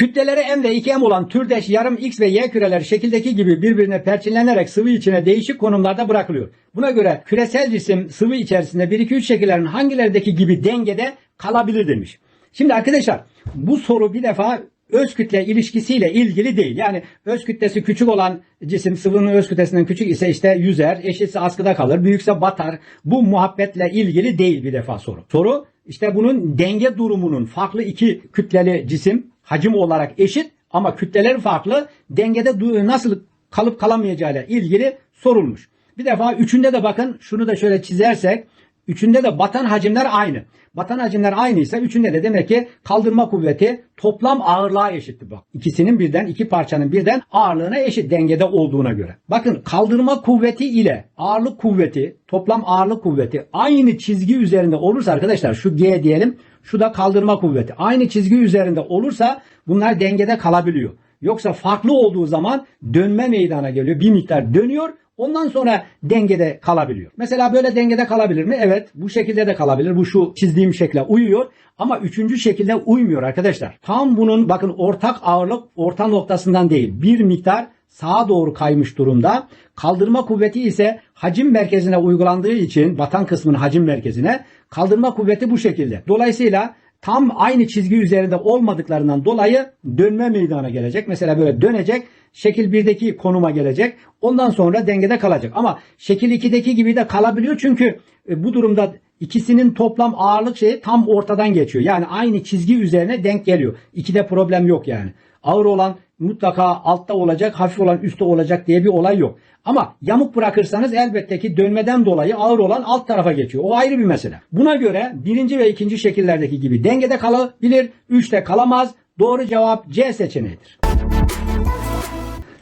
Kütleleri M ve 2M olan türdeş yarım X ve Y küreleri şekildeki gibi birbirine perçinlenerek sıvı içine değişik konumlarda bırakılıyor. Buna göre küresel cisim sıvı içerisinde 1-2-3 şekillerin hangilerindeki gibi dengede kalabilir demiş. Şimdi arkadaşlar bu soru bir defa öz kütle ilişkisiyle ilgili değil. Yani öz kütlesi küçük olan cisim sıvının öz kütlesinden küçük ise işte yüzer, eşitse askıda kalır, büyükse batar. Bu muhabbetle ilgili değil bir defa soru. Soru işte bunun denge durumunun farklı iki kütleli cisim hacim olarak eşit ama kütleleri farklı dengede nasıl kalıp kalamayacağıyla ilgili sorulmuş. Bir defa üçünde de bakın şunu da şöyle çizersek Üçünde de batan hacimler aynı. Batan hacimler aynıysa üçünde de demek ki kaldırma kuvveti toplam ağırlığa eşittir bak. İkisinin birden iki parçanın birden ağırlığına eşit dengede olduğuna göre. Bakın kaldırma kuvveti ile ağırlık kuvveti toplam ağırlık kuvveti aynı çizgi üzerinde olursa arkadaşlar şu G diyelim şu da kaldırma kuvveti. Aynı çizgi üzerinde olursa bunlar dengede kalabiliyor. Yoksa farklı olduğu zaman dönme meydana geliyor. Bir miktar dönüyor Ondan sonra dengede kalabiliyor. Mesela böyle dengede kalabilir mi? Evet. Bu şekilde de kalabilir. Bu şu çizdiğim şekle uyuyor. Ama üçüncü şekilde uymuyor arkadaşlar. Tam bunun bakın ortak ağırlık orta noktasından değil. Bir miktar sağa doğru kaymış durumda. Kaldırma kuvveti ise hacim merkezine uygulandığı için batan kısmın hacim merkezine kaldırma kuvveti bu şekilde. Dolayısıyla tam aynı çizgi üzerinde olmadıklarından dolayı dönme meydana gelecek. Mesela böyle dönecek, şekil 1'deki konuma gelecek. Ondan sonra dengede kalacak. Ama şekil 2'deki gibi de kalabiliyor çünkü e, bu durumda ikisinin toplam ağırlık şeyi tam ortadan geçiyor. Yani aynı çizgi üzerine denk geliyor. İkide problem yok yani. Ağır olan mutlaka altta olacak, hafif olan üstte olacak diye bir olay yok. Ama yamuk bırakırsanız elbette ki dönmeden dolayı ağır olan alt tarafa geçiyor. O ayrı bir mesele. Buna göre birinci ve ikinci şekillerdeki gibi dengede kalabilir, üçte kalamaz. Doğru cevap C seçeneğidir.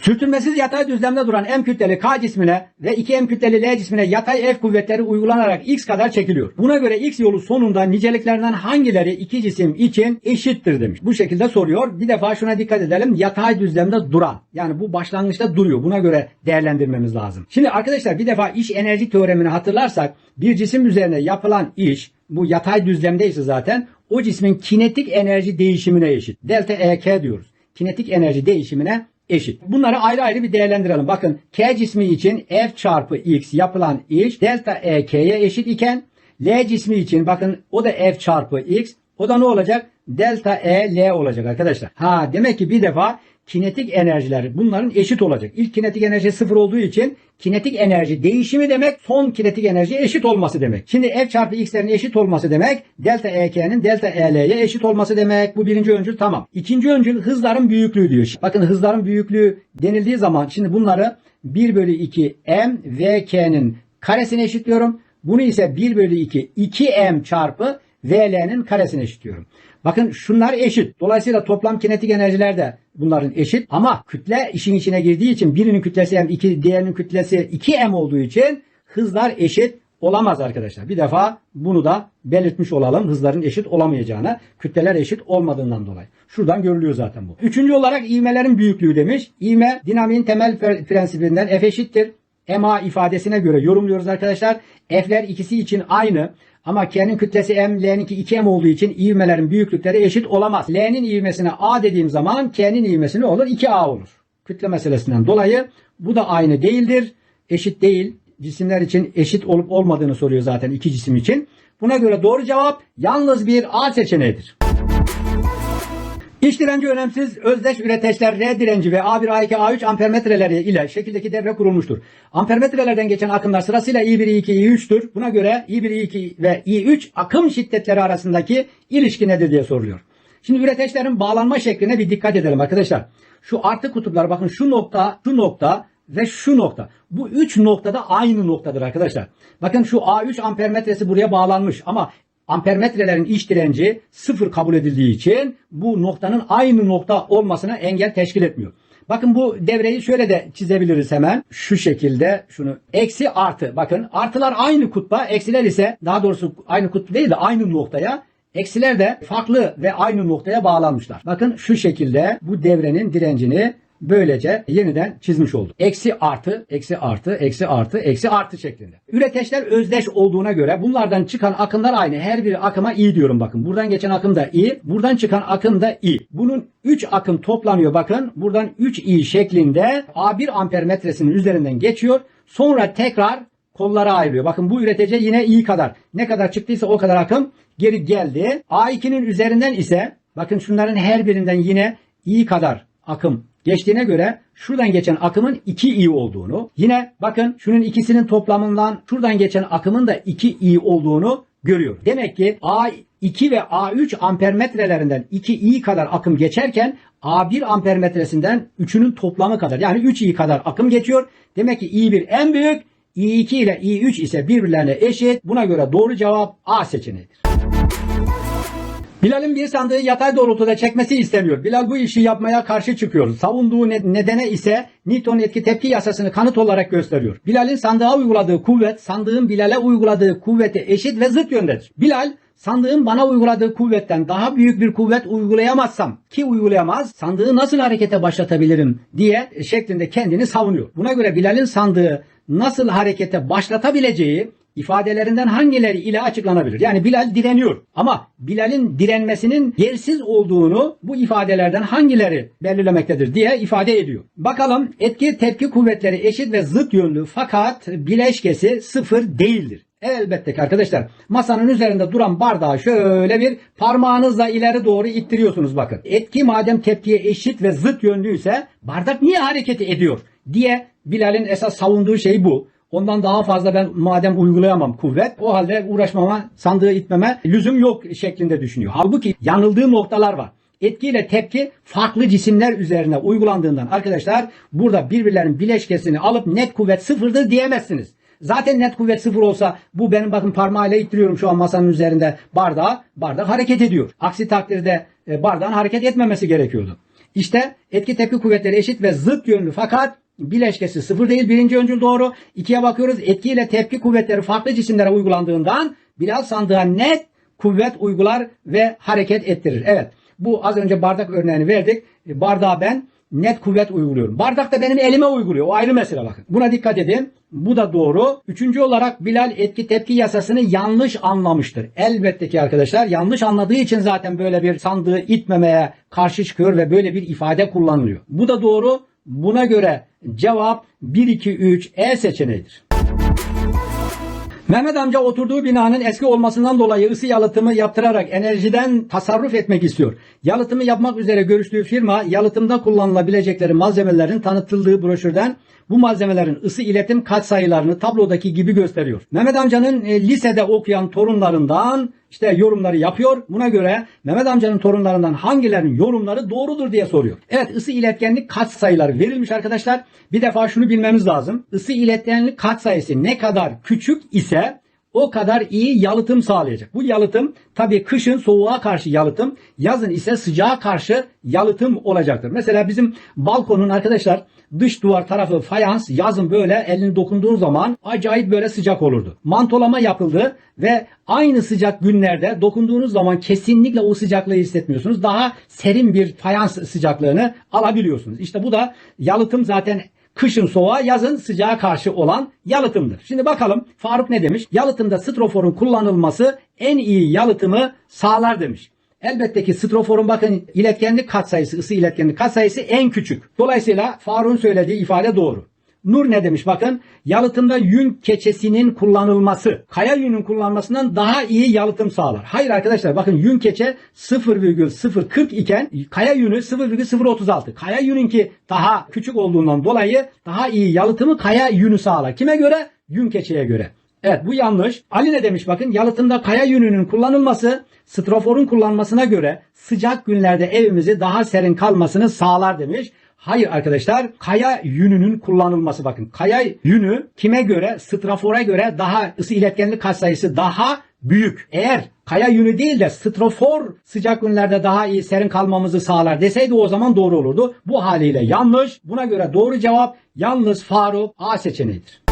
Sürtünmesiz yatay düzlemde duran M kütleli K cismine ve 2 M kütleli L cismine yatay F kuvvetleri uygulanarak X kadar çekiliyor. Buna göre X yolu sonunda niceliklerinden hangileri iki cisim için eşittir demiş. Bu şekilde soruyor. Bir defa şuna dikkat edelim. Yatay düzlemde duran. Yani bu başlangıçta duruyor. Buna göre değerlendirmemiz lazım. Şimdi arkadaşlar bir defa iş enerji teoremini hatırlarsak bir cisim üzerine yapılan iş bu yatay düzlemdeyse zaten o cismin kinetik enerji değişimine eşit. Delta EK diyoruz. Kinetik enerji değişimine eşit. Bunları ayrı ayrı bir değerlendirelim. Bakın K cismi için F çarpı X yapılan iş delta EK'ye eşit iken L cismi için bakın o da F çarpı X o da ne olacak? Delta E L olacak arkadaşlar. Ha demek ki bir defa kinetik enerjiler bunların eşit olacak. İlk kinetik enerji sıfır olduğu için kinetik enerji değişimi demek son kinetik enerji eşit olması demek. Şimdi F çarpı X'lerin eşit olması demek delta EK'nin delta EL'ye eşit olması demek. Bu birinci öncül tamam. İkinci öncül hızların büyüklüğü diyor. Bakın hızların büyüklüğü denildiği zaman şimdi bunları 1 bölü 2 M V K'nin karesine eşitliyorum. Bunu ise 1 bölü 2 2M çarpı VL'nin karesine eşitliyorum. Bakın şunlar eşit. Dolayısıyla toplam kinetik enerjiler de bunların eşit. Ama kütle işin içine girdiği için birinin kütlesi M, iki, diğerinin kütlesi 2M olduğu için hızlar eşit olamaz arkadaşlar. Bir defa bunu da belirtmiş olalım. Hızların eşit olamayacağını, kütleler eşit olmadığından dolayı. Şuradan görülüyor zaten bu. Üçüncü olarak ivmelerin büyüklüğü demiş. İvme dinamiğin temel pre- prensibinden F eşittir. MA ifadesine göre yorumluyoruz arkadaşlar. F'ler ikisi için aynı. Ama K'nin kütlesi M, L'ninki 2M olduğu için ivmelerin büyüklükleri eşit olamaz. L'nin ivmesine A dediğim zaman K'nin ivmesi ne olur? 2A olur. Kütle meselesinden dolayı bu da aynı değildir. Eşit değil. Cisimler için eşit olup olmadığını soruyor zaten iki cisim için. Buna göre doğru cevap yalnız bir A seçeneğidir. İç direnci önemsiz özdeş üreteçler R direnci ve A1, A2, A3 ampermetreleri ile şekildeki devre kurulmuştur. Ampermetrelerden geçen akımlar sırasıyla I1, I2, I3'tür. Buna göre I1, I2 ve I3 akım şiddetleri arasındaki ilişki nedir diye soruluyor. Şimdi üreteçlerin bağlanma şekline bir dikkat edelim arkadaşlar. Şu artı kutuplar bakın şu nokta, şu nokta ve şu nokta. Bu üç noktada aynı noktadır arkadaşlar. Bakın şu A3 ampermetresi buraya bağlanmış ama ampermetrelerin iç direnci sıfır kabul edildiği için bu noktanın aynı nokta olmasına engel teşkil etmiyor. Bakın bu devreyi şöyle de çizebiliriz hemen. Şu şekilde şunu eksi artı. Bakın artılar aynı kutba, eksiler ise daha doğrusu aynı kutbu değil de aynı noktaya Eksiler de farklı ve aynı noktaya bağlanmışlar. Bakın şu şekilde bu devrenin direncini böylece yeniden çizmiş olduk. Eksi artı, eksi artı, eksi artı, eksi artı şeklinde. Üreteçler özdeş olduğuna göre bunlardan çıkan akımlar aynı. Her bir akıma i diyorum bakın. Buradan geçen akım da i, buradan çıkan akım da i. Bunun 3 akım toplanıyor bakın. Buradan 3i şeklinde A1 amper metresinin üzerinden geçiyor. Sonra tekrar kollara ayrılıyor. Bakın bu üretici yine i kadar. Ne kadar çıktıysa o kadar akım geri geldi. A2'nin üzerinden ise bakın şunların her birinden yine i kadar akım geçtiğine göre şuradan geçen akımın 2i olduğunu, yine bakın şunun ikisinin toplamından şuradan geçen akımın da 2i olduğunu görüyor. Demek ki A2 ve A3 ampermetrelerinden 2i kadar akım geçerken A1 ampermetresinden 3'ünün toplamı kadar yani 3i kadar akım geçiyor. Demek ki i1 en büyük, i2 ile i3 ise birbirlerine eşit. Buna göre doğru cevap A seçeneğidir. Bilal'in bir sandığı yatay doğrultuda çekmesi isteniyor. Bilal bu işi yapmaya karşı çıkıyor. Savunduğu ne- nedene ise Newton'un etki tepki yasasını kanıt olarak gösteriyor. Bilal'in sandığa uyguladığı kuvvet, sandığın Bilal'e uyguladığı kuvvete eşit ve zıt yöndedir. Bilal, sandığın bana uyguladığı kuvvetten daha büyük bir kuvvet uygulayamazsam ki uygulayamaz, sandığı nasıl harekete başlatabilirim diye şeklinde kendini savunuyor. Buna göre Bilal'in sandığı nasıl harekete başlatabileceği ifadelerinden hangileri ile açıklanabilir? Yani Bilal direniyor ama Bilal'in direnmesinin yersiz olduğunu bu ifadelerden hangileri belirlemektedir diye ifade ediyor. Bakalım etki tepki kuvvetleri eşit ve zıt yönlü fakat bileşkesi sıfır değildir. Elbette ki arkadaşlar masanın üzerinde duran bardağı şöyle bir parmağınızla ileri doğru ittiriyorsunuz bakın. Etki madem tepkiye eşit ve zıt yönlüyse bardak niye hareket ediyor diye Bilal'in esas savunduğu şey bu. Ondan daha fazla ben madem uygulayamam kuvvet o halde uğraşmama sandığı itmeme lüzum yok şeklinde düşünüyor. Halbuki yanıldığı noktalar var. Etkiyle tepki farklı cisimler üzerine uygulandığından arkadaşlar burada birbirlerinin bileşkesini alıp net kuvvet sıfırdır diyemezsiniz. Zaten net kuvvet sıfır olsa bu benim bakın parmağıyla ittiriyorum şu an masanın üzerinde bardağı. Bardak hareket ediyor. Aksi takdirde e, bardağın hareket etmemesi gerekiyordu. İşte etki tepki kuvvetleri eşit ve zıt yönlü fakat bileşkesi sıfır değil birinci öncül doğru. İkiye bakıyoruz etki ile tepki kuvvetleri farklı cisimlere uygulandığından Bilal sandığa net kuvvet uygular ve hareket ettirir. Evet bu az önce bardak örneğini verdik. E, Bardağa ben net kuvvet uyguluyorum. Bardak da benim elime uyguluyor. O ayrı mesele bakın. Buna dikkat edin. Bu da doğru. Üçüncü olarak Bilal etki tepki yasasını yanlış anlamıştır. Elbette ki arkadaşlar yanlış anladığı için zaten böyle bir sandığı itmemeye karşı çıkıyor ve böyle bir ifade kullanılıyor. Bu da doğru. Buna göre cevap 1 2 3 E seçeneğidir. Mehmet amca oturduğu binanın eski olmasından dolayı ısı yalıtımı yaptırarak enerjiden tasarruf etmek istiyor. Yalıtımı yapmak üzere görüştüğü firma yalıtımda kullanılabilecekleri malzemelerin tanıtıldığı broşürden bu malzemelerin ısı iletim katsayılarını tablodaki gibi gösteriyor. Mehmet amcanın e, lisede okuyan torunlarından işte yorumları yapıyor. Buna göre Mehmet amcanın torunlarından hangilerinin yorumları doğrudur diye soruyor. Evet ısı iletkenlik katsayıları verilmiş arkadaşlar. Bir defa şunu bilmemiz lazım. Isı iletkenlik katsayısı ne kadar küçük ise o kadar iyi yalıtım sağlayacak. Bu yalıtım tabii kışın soğuğa karşı yalıtım, yazın ise sıcağa karşı yalıtım olacaktır. Mesela bizim balkonun arkadaşlar dış duvar tarafı fayans yazın böyle elini dokunduğun zaman acayip böyle sıcak olurdu. Mantolama yapıldı ve aynı sıcak günlerde dokunduğunuz zaman kesinlikle o sıcaklığı hissetmiyorsunuz. Daha serin bir fayans sıcaklığını alabiliyorsunuz. İşte bu da yalıtım zaten Kışın soğuğa, yazın sıcağa karşı olan yalıtımdır. Şimdi bakalım Faruk ne demiş? Yalıtımda stroforun kullanılması en iyi yalıtımı sağlar demiş. Elbette ki stroforun bakın iletkenlik katsayısı, ısı iletkenlik katsayısı en küçük. Dolayısıyla Faruk'un söylediği ifade doğru. Nur ne demiş bakın? Yalıtımda yün keçesinin kullanılması kaya yünün kullanmasından daha iyi yalıtım sağlar. Hayır arkadaşlar bakın yün keçe 0,040 iken kaya yünü 0,036. Kaya yününki daha küçük olduğundan dolayı daha iyi yalıtımı kaya yünü sağlar. Kime göre? Yün keçeye göre. Evet bu yanlış. Ali ne demiş bakın yalıtımda kaya yününün kullanılması stroforun kullanmasına göre sıcak günlerde evimizi daha serin kalmasını sağlar demiş. Hayır arkadaşlar kaya yününün kullanılması bakın. Kaya yünü kime göre? Strafora göre daha ısı iletkenlik katsayısı daha büyük. Eğer kaya yünü değil de strofor sıcak günlerde daha iyi serin kalmamızı sağlar deseydi o zaman doğru olurdu. Bu haliyle yanlış. Buna göre doğru cevap yalnız Faruk A seçeneğidir.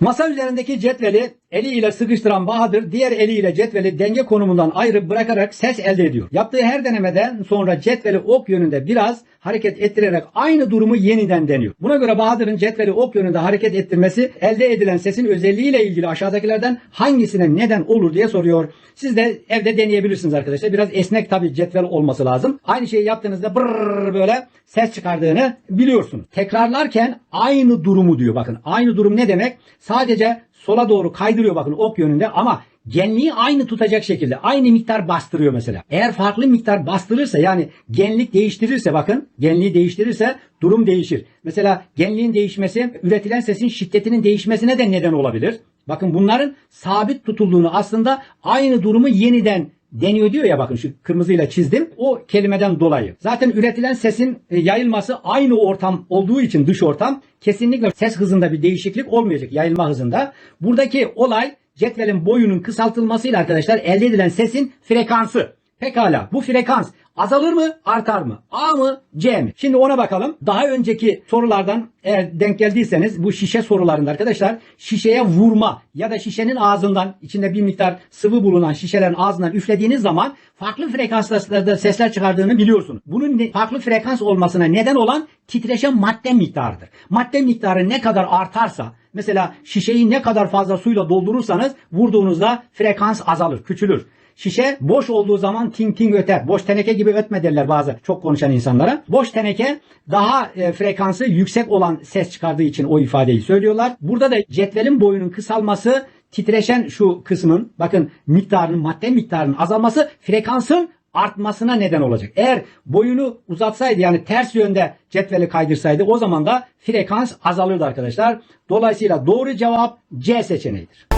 Masa üzerindeki cetveli Eliyle sıkıştıran Bahadır diğer eliyle cetveli denge konumundan ayrı bırakarak ses elde ediyor. Yaptığı her denemeden sonra cetveli ok yönünde biraz hareket ettirerek aynı durumu yeniden deniyor. Buna göre Bahadır'ın cetveli ok yönünde hareket ettirmesi elde edilen sesin özelliğiyle ilgili aşağıdakilerden hangisine neden olur diye soruyor. Siz de evde deneyebilirsiniz arkadaşlar. Biraz esnek tabii cetvel olması lazım. Aynı şeyi yaptığınızda brrr böyle ses çıkardığını biliyorsunuz. Tekrarlarken aynı durumu diyor bakın. Aynı durum ne demek? Sadece sola doğru kaydırıyor bakın ok yönünde ama genliği aynı tutacak şekilde aynı miktar bastırıyor mesela. Eğer farklı miktar bastırırsa yani genlik değiştirirse bakın genliği değiştirirse durum değişir. Mesela genliğin değişmesi üretilen sesin şiddetinin değişmesine de neden olabilir. Bakın bunların sabit tutulduğunu aslında aynı durumu yeniden deniyor diyor ya bakın şu kırmızıyla çizdim. O kelimeden dolayı. Zaten üretilen sesin e, yayılması aynı ortam olduğu için dış ortam kesinlikle ses hızında bir değişiklik olmayacak yayılma hızında. Buradaki olay cetvelin boyunun kısaltılmasıyla arkadaşlar elde edilen sesin frekansı. Pekala bu frekans azalır mı artar mı? A mı C mi? Şimdi ona bakalım. Daha önceki sorulardan eğer denk geldiyseniz bu şişe sorularında arkadaşlar şişeye vurma ya da şişenin ağzından içinde bir miktar sıvı bulunan şişelerin ağzından üflediğiniz zaman farklı frekanslarda sesler çıkardığını biliyorsunuz. Bunun farklı frekans olmasına neden olan titreşen madde miktarıdır. Madde miktarı ne kadar artarsa mesela şişeyi ne kadar fazla suyla doldurursanız vurduğunuzda frekans azalır, küçülür. Şişe boş olduğu zaman ting ting öter. Boş teneke gibi ötme derler bazı çok konuşan insanlara. Boş teneke daha e, frekansı yüksek olan ses çıkardığı için o ifadeyi söylüyorlar. Burada da cetvelin boyunun kısalması titreşen şu kısmın bakın miktarının madde miktarının azalması frekansın artmasına neden olacak. Eğer boyunu uzatsaydı yani ters yönde cetveli kaydırsaydı o zaman da frekans azalırdı arkadaşlar. Dolayısıyla doğru cevap C seçeneğidir.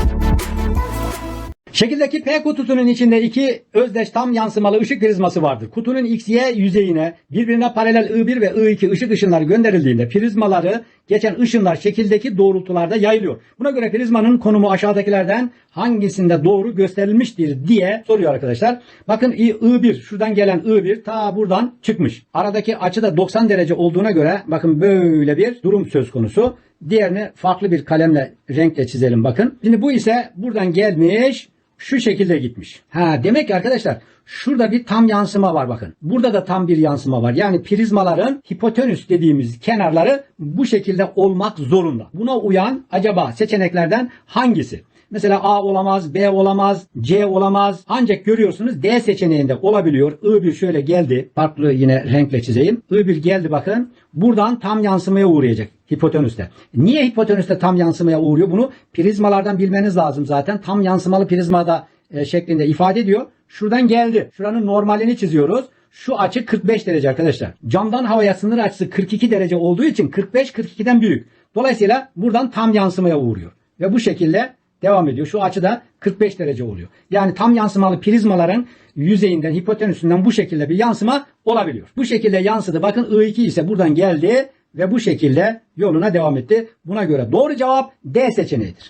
Şekildeki P kutusunun içinde iki özdeş tam yansımalı ışık prizması vardır. Kutunun XY yüzeyine birbirine paralel I1 ve I2 ışık ışınları gönderildiğinde prizmaları geçen ışınlar şekildeki doğrultularda yayılıyor. Buna göre prizmanın konumu aşağıdakilerden hangisinde doğru gösterilmiştir diye soruyor arkadaşlar. Bakın I- I1 şuradan gelen I1 ta buradan çıkmış. Aradaki açı da 90 derece olduğuna göre bakın böyle bir durum söz konusu. Diğerini farklı bir kalemle renkle çizelim bakın. Şimdi bu ise buradan gelmiş şu şekilde gitmiş. Ha demek ki arkadaşlar şurada bir tam yansıma var bakın. Burada da tam bir yansıma var. Yani prizmaların hipotenüs dediğimiz kenarları bu şekilde olmak zorunda. Buna uyan acaba seçeneklerden hangisi? Mesela A olamaz, B olamaz, C olamaz. Ancak görüyorsunuz D seçeneğinde olabiliyor. I1 şöyle geldi. Farklı yine renkle çizeyim. I1 geldi bakın. Buradan tam yansımaya uğrayacak hipotenüste. Niye hipotenüste tam yansımaya uğruyor? Bunu prizmalardan bilmeniz lazım zaten. Tam yansımalı prizmada e, şeklinde ifade ediyor. Şuradan geldi. Şuranın normalini çiziyoruz. Şu açı 45 derece arkadaşlar. Camdan havaya sınır açısı 42 derece olduğu için 45 42'den büyük. Dolayısıyla buradan tam yansımaya uğruyor. Ve bu şekilde devam ediyor. Şu açı da 45 derece oluyor. Yani tam yansımalı prizmaların yüzeyinden, hipotenüsünden bu şekilde bir yansıma olabiliyor. Bu şekilde yansıdı. Bakın I2 ise buradan geldi ve bu şekilde yoluna devam etti. Buna göre doğru cevap D seçeneğidir.